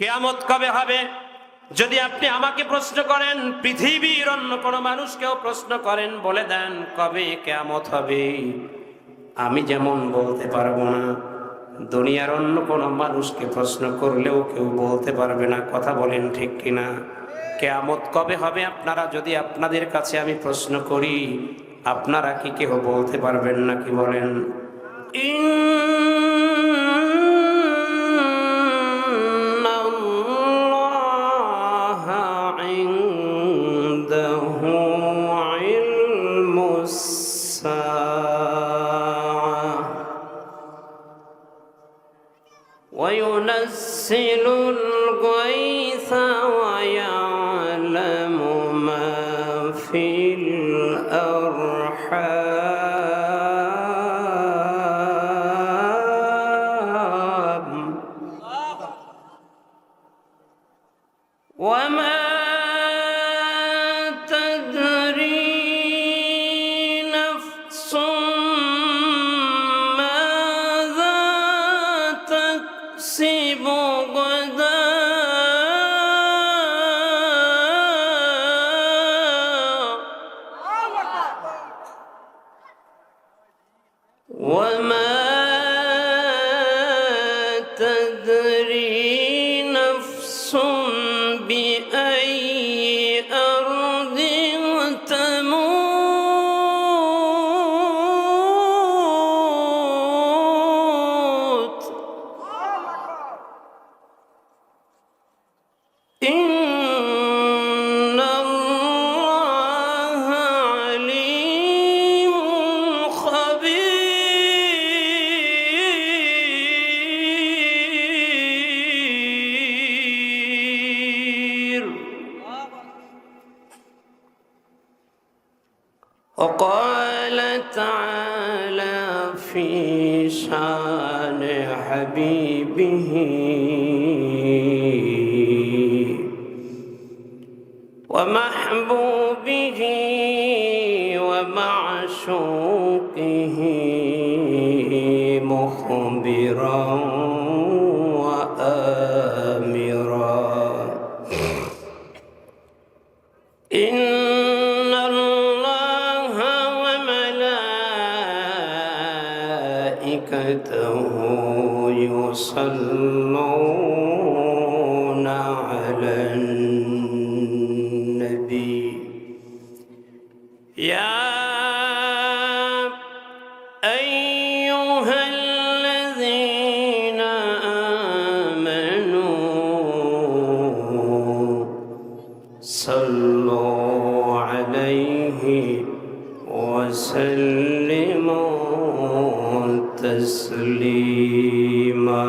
কেয়ামত কবে হবে? যদি আপনি আমাকে প্রশ্ন করেন, পৃথিবীর অন্য কোনো মানুষকেও প্রশ্ন করেন, বলে দেন, কবে কেয়ামত হবে? আমি যেমন বলতে পারব না, দুনিয়ার অন্য কোনো মানুষকে প্রশ্ন করলেও কেউ বলতে পারবে না, কথা বলেন ঠিক কিনা? কেয়ামত কবে হবে আপনারা? যদি আপনাদের কাছে আমি প্রশ্ন করি, আপনারা কি কেউ বলতে পারবেন না কি বলেন تسليما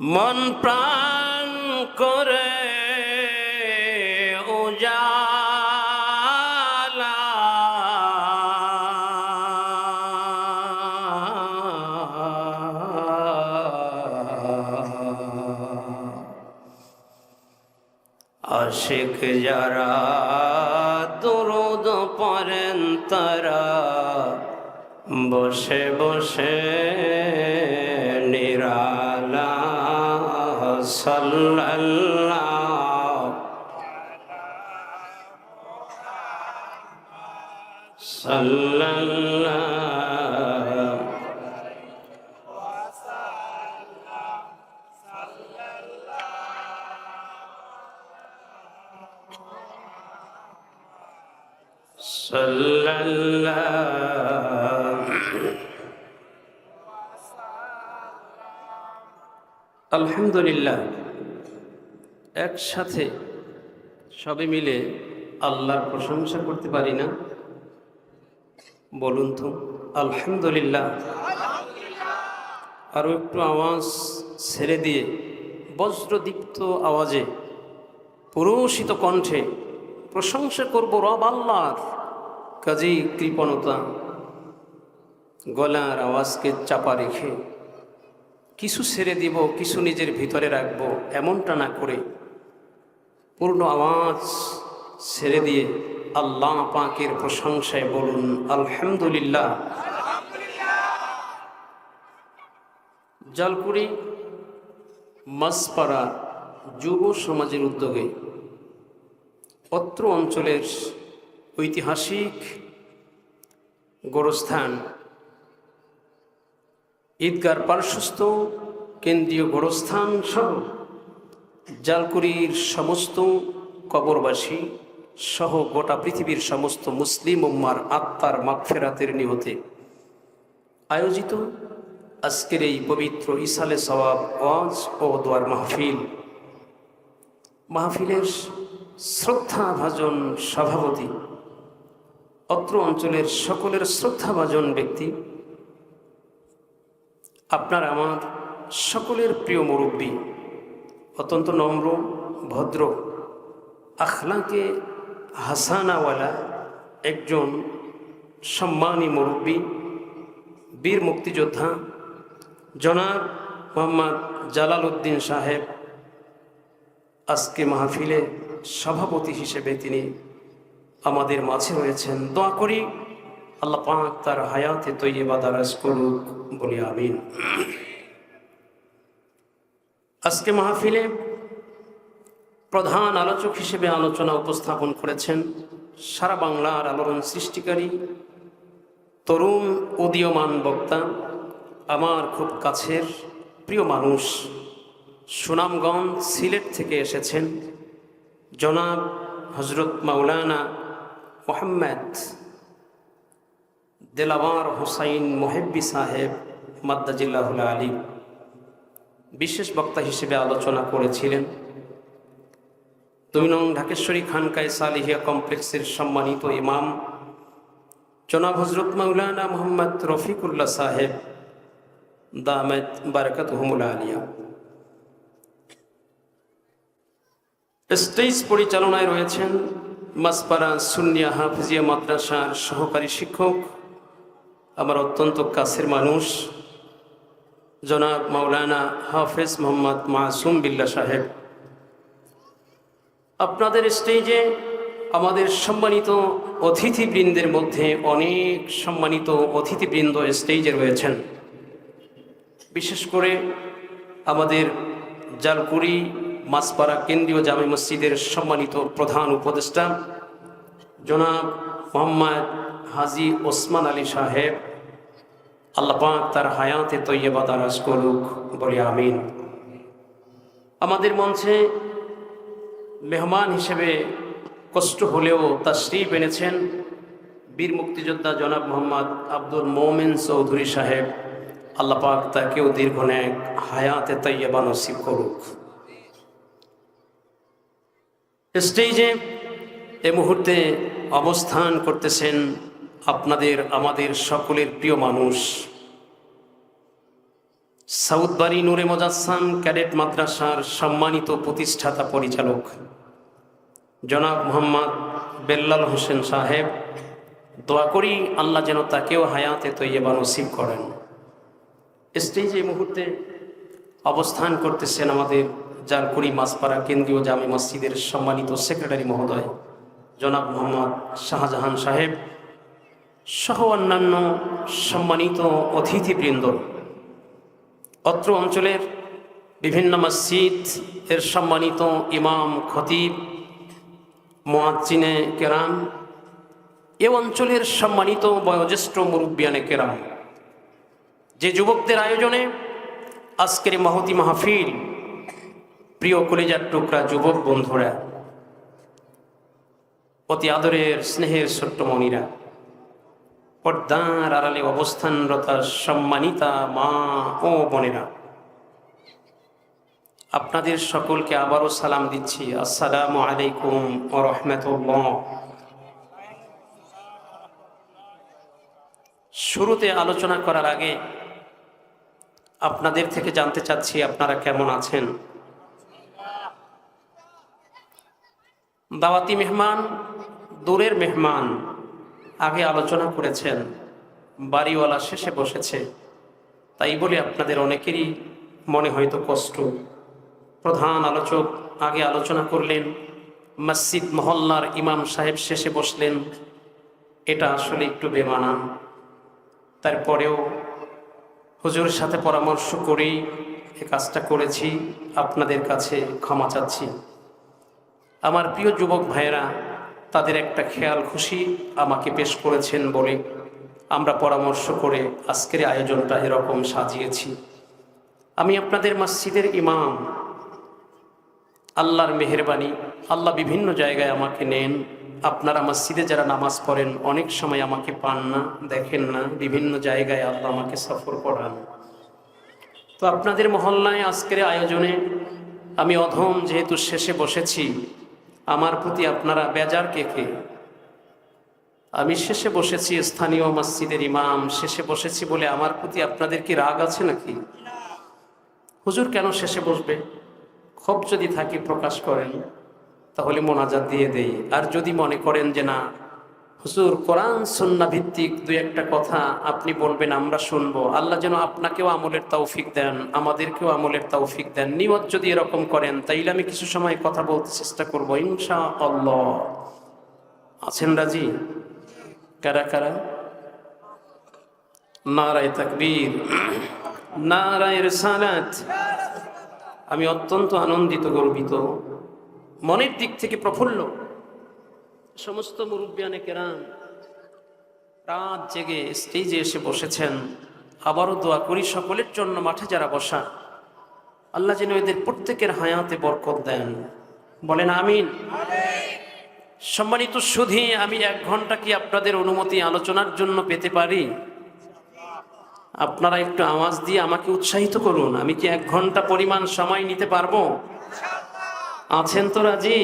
মন প্রাণ করে সাল্লাল্লাহ। আলহামদুলিল্লাহ, একসাথে সবে মিলে আল্লাহর প্রশংসা করতে পারি না। বলুন তো, আলহামদুলিল্লাহ। আরও একটু আওয়াজ ছেড়ে দিয়ে বজ্রদীপ্ত আওয়াজে পুরুষিত কণ্ঠে প্রশংসা করব রব আল্লাহর। কাজেই কৃপণতা। গলার আওয়াজকে চাপা রেখে, কিছু ছেড়ে দিব, কিছু নিজের ভিতরে রাখব, এমনটা না করে পূর্ণ আওয়াজ ছেড়ে দিয়ে আল্লাহ পাকের প্রশংসায় বলুন, আলহামদুলিল্লাহ। জালকুড়ি মাসপাড়া যুব সমাজের উদ্যোগে অত্র অঞ্চলের ঐতিহাসিক গোরস্থান। ঈদগার পার্শ্বস্থ কেন্দ্রীয় গোরস্থান সহ জালকুড়ির সমস্ত কবরবাসী সহ গোটা পৃথিবীর সমস্ত মুসলিম উম্মার আত্মার মাগফেরাতের নিহতে আয়োজিত আজকের এই পবিত্র ইসালে সওয়াব ওয়াজ ও দোয়ার মাহফিল। মাহফিলের শ্রদ্ধাভাজন সভাপতি অত্র অঞ্চলের সকলের শ্রদ্ধাভাজন ব্যক্তি। আপনার আমার সকলের প্রিয় মুরব্বী, অত্যন্ত নম্র, ভদ্র, আখলাকে হাসানাওয়ালা একজন সম্মানী মুরব্বী, বীর মুক্তিযোদ্ধা, জনাব মোহাম্মদ জালাল উদ্দিন সাহেব। আজকে মাহফিলে সভাপতি হিসেবে তিনি আমাদের মাঝে রয়েছেন। দোয়া করি আল্লাহ পাক তার হায়াতে তৈবা দারাজ করুক, বলি আমিন। আজকে মাহফিলে প্রধান আলোচক হিসেবে আলোচনা উপস্থাপন করেছেন সারা বাংলার আলোড়ন সৃষ্টিকারী তরুণ উদীয়মান বক্তা, আমার খুব কাছের প্রিয় মানুষ সুনামগঞ্জ সিলেট থেকে এসেছেন জনাব হজরত মাওলানা মোহাম্মদ দেলাওয়ার হুসাইন মোহেব্বি সাহেব মাদ্দাজিল্লাহুল আলী, বিশেষ বক্তা হিসেবে আলোচনা করেছিলেন। দুই নং ঢাকেশ্বরী খানকায় সালিহিয়া কমপ্লেক্সের সম্মানিত ইমাম জনাব হজরত মাওলানা মোহাম্মদ রফিকুল্লাহ সাহেব, দামেদ বারকাত হুমুল আলিয়া। স্টেজ পরিচালনায় রয়েছেন মাসপাড়া সুন্নিয়া হাফিজিয়া মাদ্রাসার সহকারী শিক্ষক, আমার অত্যন্ত কাছের মানুষ, জনাব মাওলানা হাফেজ মোহাম্মদ মাসুম বিল্লা সাহেব। আপনাদের স্টেজে আমাদের সম্মানিত অতিথিবৃন্দের মধ্যে অনেক সম্মানিত অতিথিবৃন্দ স্টেজে রয়েছেন। বিশেষ করে আমাদের জালকুড়ি মাসপাড়া কেন্দ্রীয় জামে মসজিদের সম্মানিত প্রধান উপদেষ্টা জনাব মোহাম্মদ হাজি ওসমান আলী সাহেব, আল্লাহ পাক তার হায়াতে তৈয়বা দারাজ করুক বলি আমিন। আমাদের মঞ্চে মেহমান হিসেবে কষ্ট হলেও তাশরিফ এনেছেন বীর মুক্তিযোদ্ধা জনাব মোহাম্মদ আব্দুল মোমেন চৌধুরী সাহেব। আল্লাহ পাক তাকেও দীর্ঘ ন্যাক হায়াতে তৈয়বা নসিব করুক। স্টেজে এ মুহূর্তে অবস্থান করতেছেন আপনাদের, আমাদের সকলের প্রিয় মানুষ। সাউদবাড়ি নূরে মোজাসসাম ক্যাডেট মাদ্রাসার সম্মানিত প্রতিষ্ঠাতা পরিচালক জনাব মোহাম্মদ বেল্লাল হোসেন সাহেব, দোয়া করি আল্লাহ যেন তাকেও হায়াতে তৈয়বা নসিব করেন। স্টেজে এই মুহূর্তে অবস্থান করতেছেন আমাদের জালকুড়ি মাসপাড়া কেন্দ্রীয় জামে মসজিদের সম্মানিত সেক্রেটারি মহোদয়, জনাব মোহাম্মদ শাহজাহান সাহেব সহ অন্যান্য সম্মানিত অতিথিবৃন্দ। অত্র অঞ্চলের বিভিন্ন মসজিদ এর সম্মানিত ইমাম, খতিব, মোয়াজ্জিনে কেরাম, এ অঞ্চলের সম্মানিত বয়োজ্যেষ্ঠ মুরব্বিয়ানে কেরাম। যে যুবকদের আয়োজনে আজকের মহতি মাহফিল প্রিয় কলিজার টুকরা যুবক বন্ধুরা, অতি আদরের স্নেহের ছোট্ট মনিরা, পর্দার আড়ালে অবস্থানরতা সম্মানিতা মা ও বোনেরা, আপনাদের সকলকে আবারও সালাম দিচ্ছি। আসসালামু আলাইকুম ও রহমতুল্লাহ। শুরুতে আলোচনা করার আগে আপনাদের থেকে জানতে চাচ্ছি আপনারা কেমন আছেন? দাওয়াতি মেহমান, দূরের মেহমান আগে আলোচনা করেছেন, বাড়িওয়ালা শেষে বসেছে। তাই বলে আপনাদের অনেকেরই মনে হয়তো কষ্ট। প্রধান আলোচক আগে আলোচনা করলেন, মসজিদ মহল্লার ইমাম সাহেব শেষে বসলেন। এটা আসলে একটু বেমানান। তারপরেও হুজুরের সাথে পরামর্শ করেই এ কাজটা করেছি, আপনাদের কাছে ক্ষমা চাচ্ছি। আমার প্রিয় যুবক ভাইয়েরা, তাদের একটা খেয়াল খুশি আমাকে পেশ করেছেন বলে আমরা পরামর্শ করে আজকের আয়োজনটা এরকম সাজিয়েছি। আমি আপনাদের মসজিদের ইমাম, আল্লাহর মেহরবানি, আল্লাহ বিভিন্ন জায়গায় আমাকে নেন। আপনারা মসজিদে যারা নামাজ পড়েন, অনেক সময় আমাকে পান না, দেখেন না, বিভিন্ন জায়গায় আল্লাহ আমাকে সফর করান। তো আপনাদের মহল্লায় আজকের আয়োজনে আমি অধম যেহেতু শেষে বসেছি আমার প্রতি আপনারা বেজার কে কে? আমি শেষে বসেছি, স্থানীয় মসজিদের ইমাম। শেষে বসেছি বলে আমার প্রতি আপনাদের কি রাগ আছে নাকি? হুজুর কেন শেষে বসবে? ক্ষোভ যদি থাকি প্রকাশ করেন, তাহলে মোনাজাত দিয়ে দেই। আর যদি মনে করেন যে না হুজুর, কোরআন সন্না ভিত্তিক দুই একটা কথা আপনি বলবেন, আমরা শুনব। আল্লাহ যেন আপনাকেও আমলের তৌফিক দেন, আমাদেরকেও আমলের তৌফিক দেন। নিয়ত যদি এরকম করেন, তাইলে আমি কিছু সময় কথা বলতে চেষ্টা করব ইনশা আল্লাহ আছেন রাজি? কারা কারা? নারায় তাকবীর। নারায় রিসালাত। আমি অত্যন্ত আনন্দিত, গর্বিত। মনের দিক থেকে প্রফুল্ল। সমস্ত মুরব্বিয়ানে কেরাম রাত জেগে স্টেজে এসে বসেছেন। আবারও দোয়া করি সকলের জন্য মাঠে যারা বসা। আল্লাহ যেন এদের প্রত্যেকের হায়াতে বরকত দেন। বলেন আমিন। সম্মানিত সুধী, আমি এক ঘণ্টা কি আপনাদের অনুমতি আলোচনার জন্য পেতে পারি? আপনারা একটু আওয়াজ দিয়ে আমাকে উৎসাহিত করুন। আমি কি এক ঘণ্টা পরিমাণ সময় নিতে পারব? আছেন তো রাজি?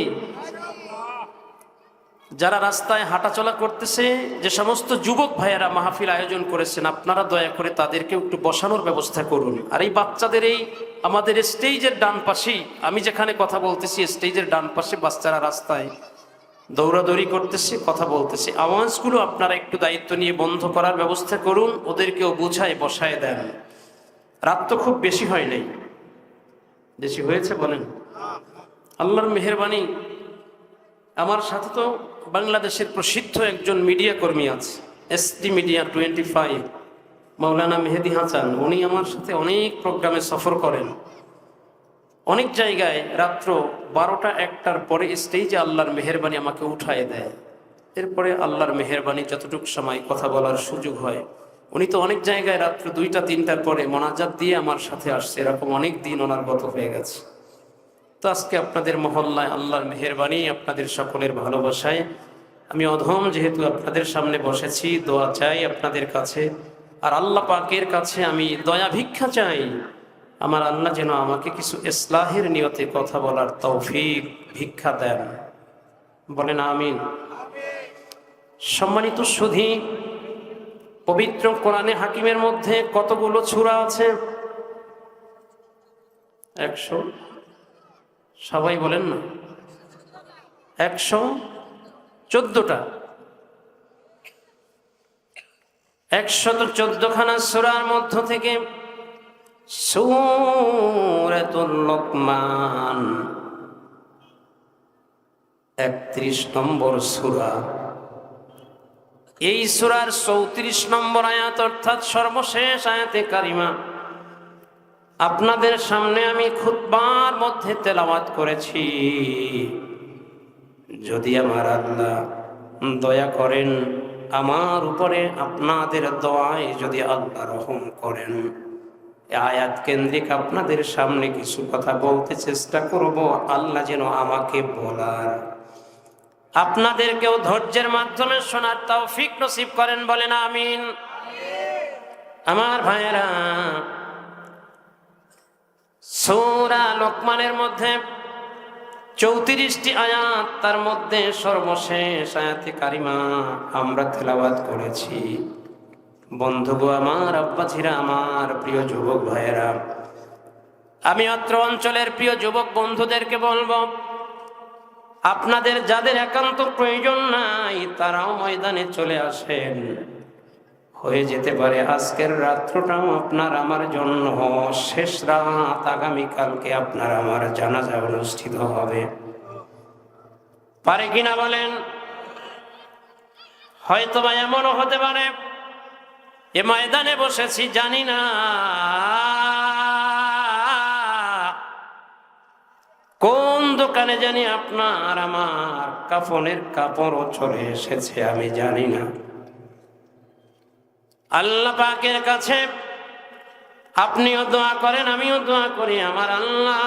যারা রাস্তায় হাঁটাচলা করতেছে, যে সমস্ত যুবক ভাইয়েরা মাহফিল আয়োজন করেছেন, আপনারা দয়া করে তাদেরকে একটু বসানোর ব্যবস্থা করুন। আর এই বাচ্চাদের এই আমাদের স্টেজের ডান পাশেই, আমি যেখানে কথা বলতেছি, স্টেজের ডান পাশে বাচ্চারা রাস্তায় দৌড়াদৌড়ি করতেছে, কথা বলতেছে। আওয়াজগুলো আপনারা একটু দায়িত্ব নিয়ে বন্ধ করার ব্যবস্থা করুন, ওদেরকেও বুঝায়, বসায় দেন। রাত তো খুব বেশি হয় নাই। বেশি হয়েছে বলেন? আল্লাহর মেহরবানি। আমার সাথে তো বাংলাদেশের প্রসিদ্ধ একজন মিডিয়া কর্মী আছে SD media twenty five Maulana Mehedi Hasan. উনি আমার সাথে অনেক প্রোগ্রামে সফর করেন। অনেক জায়গায় রাত্র বারোটা একটার পরে স্টেজে আল্লাহর মেহরবানি আমাকে উঠায় দেয়। এরপরে আল্লাহর মেহরবানি যতটুকু সময় কথা বলার সুযোগ হয়। উনি তো অনেক জায়গায় রাত্র দুইটা, তিনটার পরে মোনাজাত দিয়ে আমার সাথে আসছে। এরকম অনেক দিন ওনার গত হয়ে গেছে। তো আজকে আপনাদের মহল্লায় আল্লাহর মেহরবানি, আপনাদের সকলের ভালোবাসায়। আমি অধম যেহেতু আপনাদের সামনে বসেছি, দোয়া চাই আপনাদের কাছে। আর আল্লাহ পাকের কাছে আমি দয়া ভিক্ষা চাই। আমার আল্লাহ যেন আমাকে কিছু ইসলাহের নিয়তে কথা বলার তৌফিক, ভিক্ষা দেন। বলেন আমিন। সম্মানিত সুধী, পবিত্র কোরআনে হাকিমের মধ্যে কতগুলো ছুরা আছে? একশো। সবাই বলেন না। একশো চোদ্দটা। একশত চোদ্দখানা সুরার মধ্য থেকে সূরাতুল লোকমান, একত্রিশ নম্বর সুরা। এই সুরার চৌত্রিশ নম্বর আয়াত অর্থাৎ সর্বশেষ আয়াতে কারিমা। আপনাদের সামনে আমি খুতবার মধ্যে তেলাওয়াত করেছি। যদি আমার আল্লাহ দয়া করেন আমার উপরে আপনাদের দোয়ায় যদি আল্লাহ রহম করেন আয়াত কেন্দ্রিক আপনাদের সামনে কিছু কথা বলতে চেষ্টা করব আল্লাহ যেন আমাকে বলার। আপনাদেরকেও ধৈর্যের মাধ্যমে শোনার তৌফিক নসিব করেন বলেন আমিন। আমার ভাইয়েরা সৌরা লোকমানের মধ্যে চৌত্রিশটি আয়াত, তার মধ্যে সর্বশেষ আয়াতে কারিমা আমরা তেলাবাদ করেছি। বন্ধুগো আমার, আব্বাজিরা আমার, প্রিয় যুবক ভাইয়েরা, আমি অত্র অঞ্চলের প্রিয় যুবক বন্ধুদেরকে বলব, আপনাদের যাদের একান্ত প্রয়োজন নাই, তারাও ময়দানে চলে আসেন। হয়ে যেতে পারে। আজকের রাত্রটাও আপনার আমার জন্য। শেষ রাত আগামীকালকে আপনার আমার জানাজা অনুষ্ঠিত হবে। পারে কিনা বলেন? হয়তো বা এমনও হতে পারে। এ ময়দানে বসেছি, জানি না। কোন দোকানে জানি আপনার আমার কাফনের কাপড়ও চলে এসেছে, আমি জানি না। আল্লাহ পাকের কাছে আপনিও দোয়া করেন, আমিও দোয়া করি আমার আল্লাহ।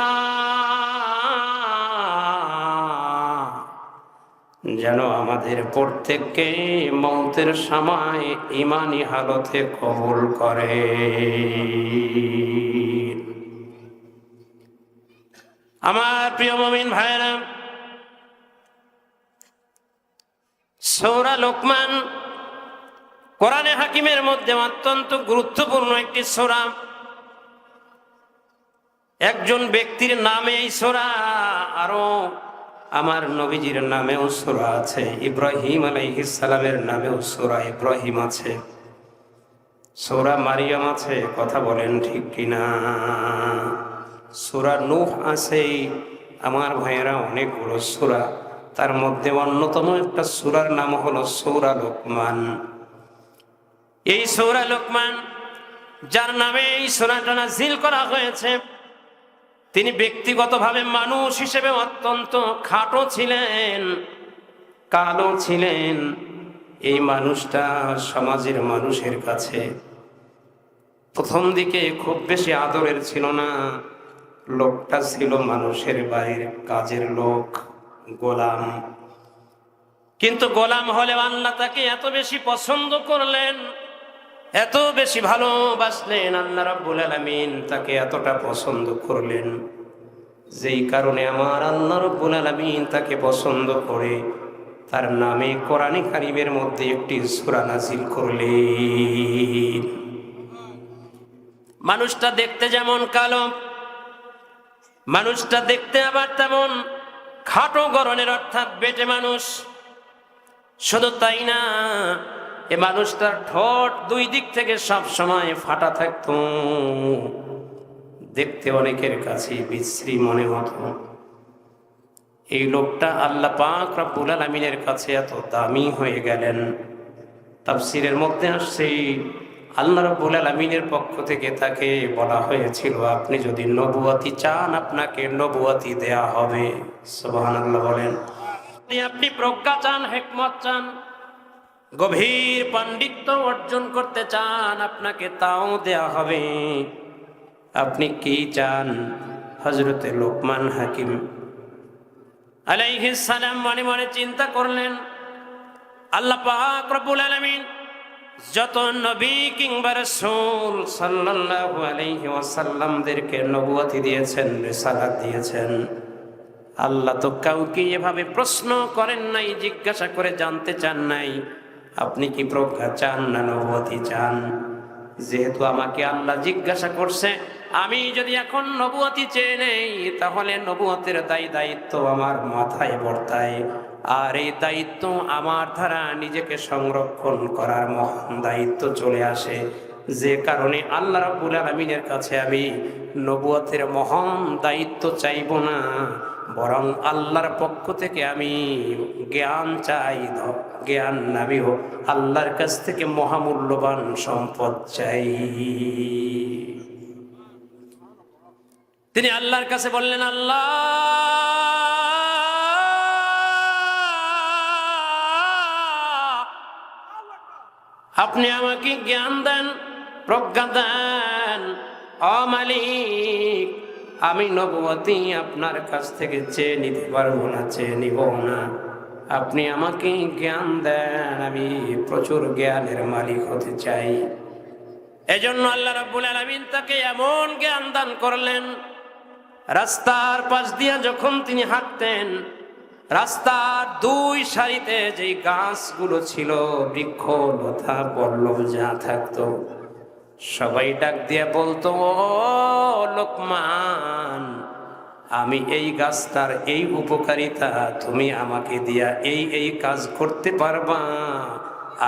যেন আমাদের প্রত্যেককে মৌতের সময় ইমানি হালতে কবুল করে। আমার প্রিয় মমিন ভাইরা সৌরা লোকমান কোরআনে হাকিমের মধ্যে অত্যন্ত গুরুত্বপূর্ণ একটি সোরা। একজন ব্যক্তির নামে এই সোরা, আরও আমার নবীজির নামেও সোরা আছে, ইব্রাহিম আলাইহিসালামের নামেও সোরা ইব্রাহিম আছে। সোরা মারিয়াম আছে, কথা বলেন ঠিক কিনা? সোরা নূহ আছে, আমার ভাইয়েরা অনেকগুলো সোরা। তার মধ্যে অন্যতম একটা সুরার নাম হলো সৌরা লোকমান। এই সৌরা লোকমান, যার নামে এই সোনাটা নাজিল করা হয়েছে, তিনি ব্যক্তিগতভাবে মানুষ হিসেবে অত্যন্ত খাটো ছিলেন, কালো ছিলেন। এই মানুষটা সমাজের মানুষের কাছে প্রথম দিকে খুব বেশি আদরের ছিল না, লোকটা ছিল মানুষের বাইরে, কাজের লোক, গোলাম। কিন্তু গোলাম হলে আল্লাহ তাকে এত বেশি পছন্দ করলেন এত বেশি ভালোবাসলেন আল্লাহ রাব্বুল আলামিন, তাকে এতটা পছন্দ করলেন যেই কারণে আমার আল্লাহ রাব্বুল আলামিন তাকে পছন্দ করে। তার নামে কোরআনে কারিমের মধ্যে একটি সূরা নাজিল করলেন। মানুষটা দেখতে যেমন কালো, মানুষটা দেখতে আবার তেমন খাটো গরনের অর্থাৎ বেটে মানুষ। শুধু তাই না এ মানুষটার ঠোঁট দুই দিক থেকে সব সময় ফাটা থাকতো। দেখতে অনেকের কাছে বিশ্রী মনে হতো। এই লোকটা আল্লাহ পাক রব্বুল আলমিনের কাছে এত দামি হয়ে গেলেন। তাফসিরের মধ্যে আসছে আল্লাহ রব্বুল আলমিনের পক্ষ থেকে তাকে বলা হয়েছিল, আপনি যদি নবুয়াতি চান, আপনাকে নবুয়াতি দেয়া হবে। সোহান আল্লাহ বলেন। আপনি প্রজ্ঞা চান, হেকমত চান গভীর পাণ্ডিত্য অর্জন করতে চান, আপনাকে তাও দেয়া হবে। আপনি কি চান হজরতে লোকমান হাকিম? আলাইহিস সালাম মনে মনে চিন্তা করলেন, আল্লাহ পাক রব্বুল আলামিন যত নবী কিংবা রাসূল সাল্লাল্লাহু আলাইহি ওয়াসাল্লামদেরকে নবুয়তি দিয়েছেন, রিসালাত দিয়েছেন। আল্লাহ তো কাউকে এভাবে প্রশ্ন করেন নাই, জিজ্ঞাসা করে জানতে চান নাই। আপনি কি প্রজ্ঞা চান না নবুয়তি চান? যেহেতু আমাকে আল্লাহ জিজ্ঞাসা করছে, আমি যদি এখন নবুয়তি চেয়ে নেই, তাহলে নবুয়তের দায়ী দায়িত্ব আমার মাথায় বর্তায়। আর এই দায়িত্ব আমার দ্বারা নিজেকে সংরক্ষণ করার মহান দায়িত্ব চলে আসে। যে কারণে আল্লাহ রাব্বুল আলামিনের কাছে আমি নবুয়তের মহান দায়িত্ব চাইব না। বরং আল্লাহর পক্ষ থেকে আমি জ্ঞান চাই, জ্ঞান নামি হোক। আল্লাহর কাছ থেকে মহামূল্যবান সম্পদ চাই। তিনি আল্লাহর কাছে বললেন, আল্লাহ, আপনি আমাকে জ্ঞান দেন, প্রজ্ঞা দেন, অমালিক আমি নবতী আপনার কাছ থেকে চেয়ে নিতে পারব না, চেয়ে নিব না। আপনি আমাকে জ্ঞান দেন, আমি প্রচুর জ্ঞানের মালিক হতে চাই। এজন্য আল্লাহ রাব্বুল আলামিন তাকে এমন জ্ঞান দান করলেন, রাস্তার পাশ দিয়া যখন তিনি হাঁটতেন, রাস্তার দুই সারিতে যেই গাছগুলো ছিল, বৃক্ষ, লতা পল্লব যা থাকতো সবাই ডাক দিয়া বলতো লোকমান, আমি এই গাছটার এই উপকারিতা তুমি আমাকে দিয়া এই এই কাজ করতে পারবা?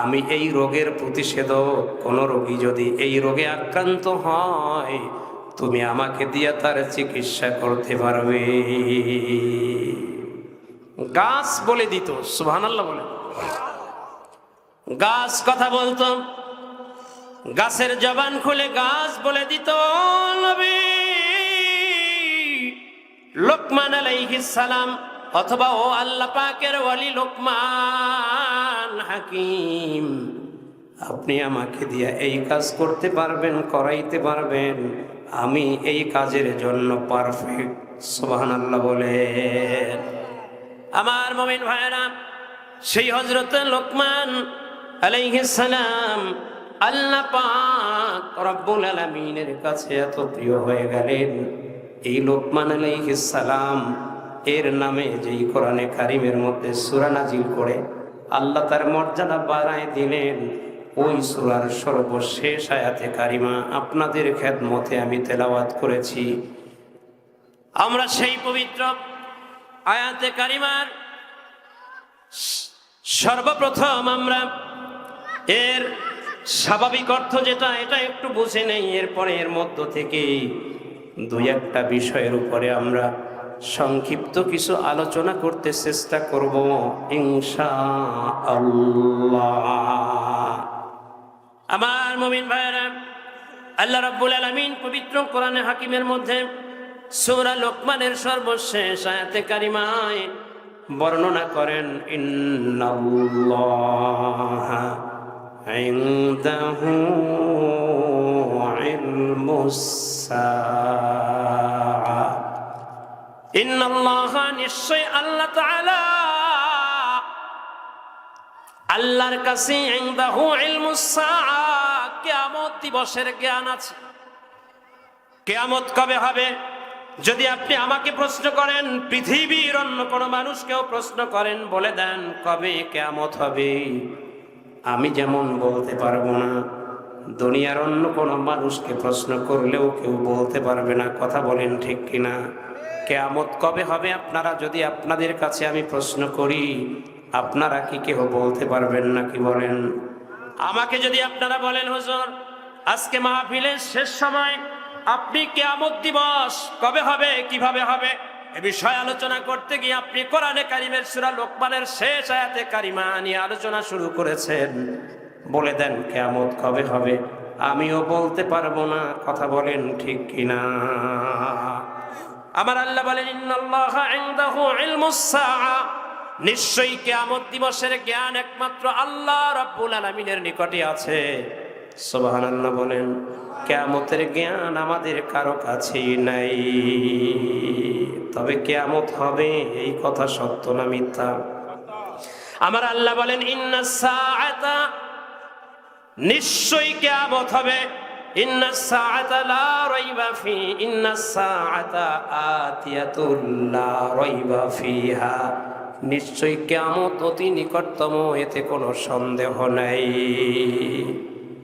আমি এই রোগের প্রতিষেধক, কোনো রোগী যদি এই রোগে আক্রান্ত হয়, তুমি আমাকে দিয়া তার চিকিৎসা করতে পারবে। গাছ বলে দিত, সুবহানাল্লাহ বলে। গাছ কথা বলতো গাছের জবান খুলে গাছ বলে দিত লোকমান আলাইহিস সালাম, অথবা ও আল্লাহ পাকের ওয়ালি লোকমান হাকিম, আপনি আমাকে দিয়া এই কাজ করতে পারবেন, করাইতে পারবেন, আমি এই কাজের জন্য পারফেক্ট সুবহানাল্লাহ বলেন। আমার মমিন ভাইরা সেই হজরত লোকমান আলাইহিস সালাম আল্লাহ পাক রব্বুল আলামিনের কাছে এত প্রিয় হয়ে গেলেন। এই লোকমান আলাইহিস সালাম এর নামে যেই কোরআনে কারিমের মধ্যে সূরা নাজিল করে, আল্লাহ তার মর্যাদা বাড়ায় দিলেন। ওই সূরার সর্বশেষ আয়াতে কারিমা আপনাদের খেদমতে আমি তেলাওয়াত করেছি। আমরা সেই পবিত্র আয়াতে কারিমার সর্বপ্রথম আমরা এর স্বাভাবিক অর্থ যেটা, এটা একটু বুঝে নেই। এরপরে এর মধ্য থেকে দুই একটা বিষয়ের উপরে আমরা সংক্ষিপ্ত কিছু আলোচনা করতে চেষ্টা করব আল্লাহ আমার মমিন ভাইরা আল্লাহ রাব্বুল আলামিন পবিত্র কোরআনে হাকিমের মধ্যে সূরা লোকমানের সর্বশেষ আয়াতে কারিমায় বর্ণনা করেন, ইন্নাল্লাহা। ইনদাহু ইলমুস সাআ ইন্নাল্লাহা নিশ্চয় আল্লাহ তাআলা আল্লাহর কাছে ইনদাহু ইলমুস সাআ কিয়ামত দিবসের জ্ঞান আছে। কেয়ামত কবে হবে? যদি আপনি আমাকে প্রশ্ন করেন, পৃথিবীর অন্য কোনো মানুষকেও প্রশ্ন করেন, বলে দেন কবে কেয়ামত হবে। আমি যেমন বলতে পারব না, দুনিয়ার অন্য কোনো মানুষকে প্রশ্ন করলেও কেউ বলতে পারবে না, কথা বলেন ঠিক কিনা? কেয়ামত কবে হবে আপনারা যদি আপনাদের কাছে আমি প্রশ্ন করি, আপনারা কি কেউ বলতে পারবেন না কি বলেন? আমাকে যদি আপনারা বলেন, হুজুর, আজকে মাহফিলের শেষ সময়, আপনি কেয়ামত দিবস কবে হবে, কীভাবে হবে? এ বিষয়ে আলোচনা করতে গিয়ে আপনি কোরআনে কারিমের সূরা লোকমানের শেষ আয়াতে কারিমা নিয়ে আলোচনা শুরু করেছেন। বলে দেন, কেয়ামত কবে হবে? আমিও বলতে পারব না। কথা বলেন ঠিক কিনা? আমার আল্লাহ বলেন নিশ্চয়ই কেয়ামত দিবসের জ্ঞান একমাত্র আল্লাহ রাব্বুল আলামিনের নিকটে আছে। সুবহানাল্লাহ বলেন কেয়ামতের জ্ঞান আমাদের কারও কাছেই নাই। তবে কেয়ামত হবে, এই কথা সত্য না মিথ্যা? আমার আল্লাহ বলেন, ইন্না নিশ্চয়ই কেয়ামত হবে। নিশ্চয়ই কেয়ামত অতি নিকটতম, এতে কোনো সন্দেহ নাই।